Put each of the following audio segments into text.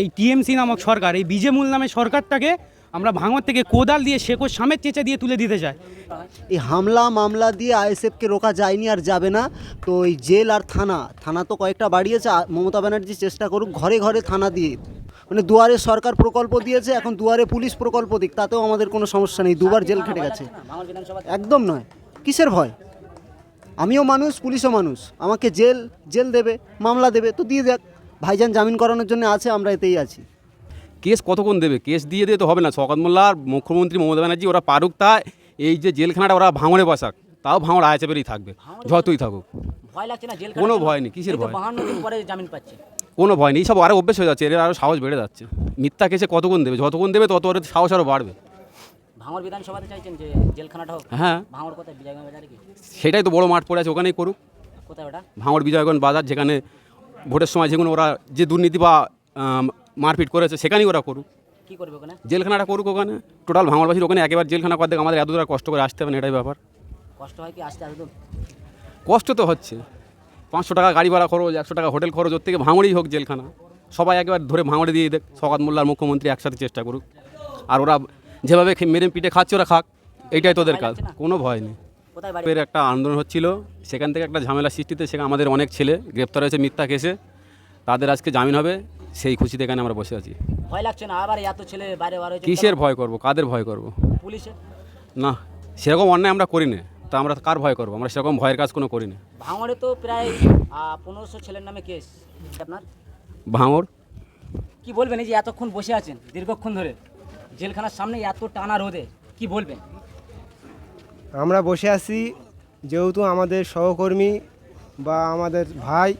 এই টিএমসি নামক সরকার, এই বিজেমূল নামে সরকারটাকে আমরা ভাঙর থেকে কোদাল দিয়ে শেকড় সামের চেঁচা দিয়ে তুলে দিতে চাই। এই হামলা, মামলা দিয়ে আইএসএফকে রোকা যায়নি আর যাবে না। তো ওই জেল আর থানা থানা তো কয়েকটা বাড়িয়েছে। মমতা ব্যানার্জি চেষ্টা করুক ঘরে ঘরে থানা দিয়ে। মানে দুয়ারে সরকার প্রকল্প দিয়েছে, এখন দুয়ারে পুলিশ প্রকল্প দিক, তাতেও আমাদের কোনো সমস্যা নেই। দুবার জেল খেটে গেছে। একদম নয়। কিসের ভয়? আমিও মানুষ, পুলিশও মানুষ। আমাকে জেল জেল দেবে, মামলা দেবে, তো দিয়ে দেখ ভাইজান জামিন করানোর জন্য আছে আমরা এতেই আছি। কেস কতক্ষণ দেবে? কেস দিয়ে দিয়ে তো হবে না। শওকত মোল্লা আর মুখ্যমন্ত্রী মমতা ব্যানার্জি ওরা পারুক তা এই যে জেলখানাটা ওরা ভাঙড়ে বসাক তাও ভাঙড় আয় চেপেরই থাকবে যতই থাকুক। ভয় লাগছে না জেল কোনো ভয় নেই, কিসের ভয়? দিন পরে জামিন পাচ্ছে। কোনো ভয় নেই সব আরও অভ্যেস হয়ে যাচ্ছে এর আরও সাহস বেড়ে যাচ্ছে। মিথ্যা কেসে কতক্ষণ দেবে? যতক্ষণ দেবে তত ওর সাহস আরও বাড়বে। ভাঙর বিধানসভাতে চাইছেন যে জেলখানাটা হোক? হ্যাঁ। ভাঙর কোথায়? বিজয়গঞ্জ বাজারে কি? সেটাই তো বড় মাঠ পড়ে আছে ওখানেই করুক। কোথায় ওটা? ভাঙড় বিজয়গঞ্জ বাজার যেখানে ভোটের সময় যেগুলো ওরা যে দুর্নীতি বা মারপিট করেছে সেখানেই ওরা করুক। কি করবে ওখানে? জেলখানাটা করুক ওখানে। টোটাল ভাঙড়বাসীর ওখানে একেবারে জেলখানা কর আমাদের এত দূর কষ্ট করে আসতে হবে না এটাই ব্যাপার। কষ্ট হয় কি আসতে আসতে কষ্ট তো হচ্ছে। পাঁচশো টাকা গাড়ি ভাড়া খরচ একশো টাকা হোটেল খরচ ওর থেকে ভাঙড়েই হোক জেলখানা। সবাই একবার ধরে ভাঙড়ে দিয়ে দেখ সকাত মোল্লার মুখ্যমন্ত্রী একসাথে চেষ্টা করুক। আর ওরা যেভাবে মেরে পিঠে খাচ্ছে ওরা খাক। এইটাই তোদের কাজ। কোনো ভয় নেই। এর একটা আন্দোলন হচ্ছিল। সেখান থেকে একটা ঝামেলা সৃষ্টিতে সেখানে আমাদের অনেক ছেলে গ্রেপ্তার হয়েছে মিথ্যা কেসে। তাদের আজকে জামিন হবে সেই খুশিতে এখানে আমরা বসে আছি। ভয় লাগছে না? আবার এত ছেলে বাইরে বার হয়েছে কিসের ভয় করব? কাদের ভয় করব? পুলিশের? না সেরকম অন্যায় আমরা করি না তা আমরা কার ভয় করব? আমরা সেরকম ভয়ের কাজ কোনো করি না ভাঙড়ে তো প্রায় পনেরোশো ছেলের নামে কেস। আপনার? ভাঙড়? কি বলবেন এই যে এতক্ষণ বসে আছেন দীর্ঘক্ষণ ধরে? জেলখানার সামনে এত টানা রোদে কি বলবেন? আমরা বসে আছি যেহেতু আমাদের সহকর্মী বা আমাদের ভাই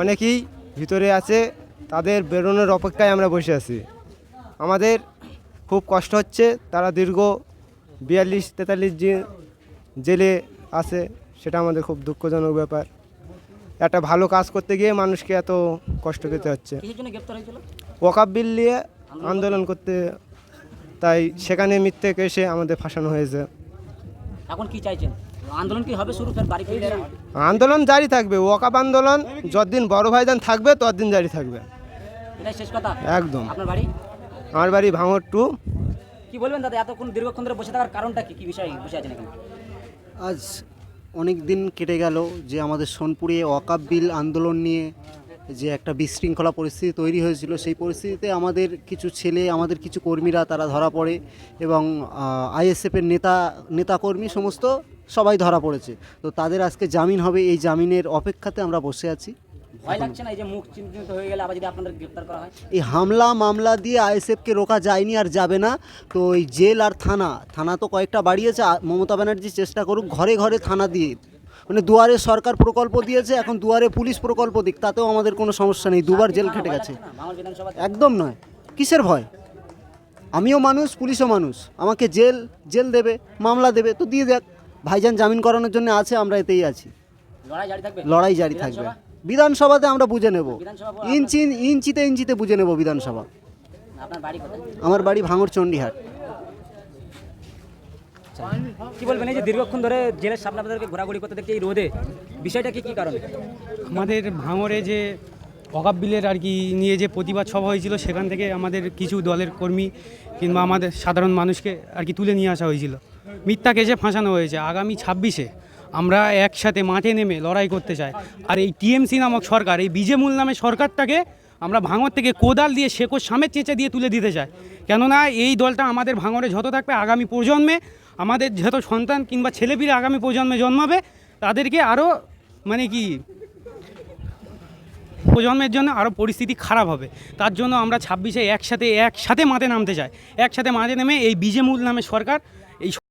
অনেকেই ভিতরে আছে তাদের বেরোনোর অপেক্ষায় আমরা বসে আছি। আমাদের খুব কষ্ট হচ্ছে তারা দীর্ঘ বিয়াল্লিশ তেতাল্লিশ জেলে আছে সেটা আমাদের খুব দুঃখজনক ব্যাপার। একটা ভালো কাজ করতে গিয়ে মানুষকে এত কষ্ট পেতে হচ্ছে। ওয়াকাব বিল নিয়ে আন্দোলন করতে তাই সেখানে মিথ্যে এসে আমাদের ফাঁসানো হয়েছে। এখন কি চাইছেন? আন্দোলন কি হবে শুরু? ফের বাড়ি ফিরে আন্দোলন জারি থাকবে ওয়াকাব আন্দোলন যতদিন বড় ভাইজান থাকবে ততদিন জারি থাকবে। এটাই শেষ কথা? একদম। আপনার বাড়ি? আমার বাড়ি ভাঙর টু। কি বলবেন দাদা এতক্ষণ দীর্ঘক্ষণ ধরে বসে থাকার কারণটা কি? কি বিষয় বসে আছেন এখানে? আজ অনেক দিন কেটে গেল যে আমাদের সোনপুরে ওয়াকাব বিল আন্দোলন নিয়ে যে একটা বিশৃঙ্খলা পরিস্থিতি তৈরি হয়েছিল সেই পরিস্থিতিতে আমাদের কিছু ছেলে আমাদের কিছু কর্মীরা তারা ধরা পড়ে এবং আইএসএফের নেতা নেতাকর্মী সমস্ত সবাই ধরা পড়েছে। তো তাদের আজকে জামিন হবে এই জামিনের অপেক্ষাতে আমরা বসে আছি। ভয় লাগছে না এই যে মুখ চিহ্নিত হয়ে গেলে আবার যদি আপনাদের গ্রেপ্তার করা হয়? এই হামলা মামলা দিয়ে আইএসএফকে রোকা যায়নি আর যাবে না। তো ওই জেল আর থানা থানা তো কয়েকটা বাড়িয়েছে মমতা ব্যানার্জি চেষ্টা করুক ঘরে ঘরে থানা দিয়ে মানে দুয়ারে সরকার প্রকল্প দিয়েছে এখন দুয়ারে পুলিশ প্রকল্প দিক তাতেও আমাদের কোনো সমস্যা নেই দুবার জেল খেটে গেছে। একদম নয়। কিসের ভয়? আমিও মানুষ পুলিশও মানুষ। আমাকে জেল জেল দেবে মামলা দেবে তো দিয়ে দেখ ভাইজান জামিন করানোর জন্য আছে আমরা এতেই আছি। লড়াই জারি থাকবে? বিধানসভাতে আমরা বুঝে নেব। ইঞ্চি ইঞ্চিতে ইঞ্চিতে বুঝে নেব বিধানসভা। আমার বাড়ি ভাঙড় চণ্ডীহাট কি বলবেন এই যে দীর্ঘক্ষণ ধরে জেলের সামনে আপনাদেরকে ঘোরাঘুরি করতে দেখছি এই রোদে, বিষয়টা কি কি কারণে? আমাদের ভাঙরে যে অকাপ বিলের আর কি নিয়ে যে প্রতিবাদ সভা হয়েছিল, সেখান থেকে আমাদের কিছু দলের কর্মী কিংবা আমাদের সাধারণ মানুষকে আর কি তুলে নিয়ে আসা হয়েছিল। মিথ্যা কেসে ফাঁসানো হয়েছে। আগামী ছাব্বিশে আমরা একসাথে মাঠে নেমে লড়াই করতে চাই। আর এই টিএমসি নামক সরকার, এই বিজেমূল নামে সরকারটাকে আমরা ভাঙর থেকে কোদাল দিয়ে শেকড় সামের চেঁচে দিয়ে তুলে দিতে চাই। কেননা এই দলটা আমাদের ভাঙরে যত থাকবে আগামী প্রজন্মে আমাদের যত সন্তান কিংবা ছেলেপিলে আগামী প্রজন্মে জন্মাবে, তাদেরকে আরও মানে কি, প্রজন্মের জন্য আরও পরিস্থিতি খারাপ হবে। তার জন্য আমরা ছাব্বিশে একসাথে একসাথে মাঠে নামতে চাই। একসাথে মাঠে নেমে এই বিজেমুল নামে সরকার, এই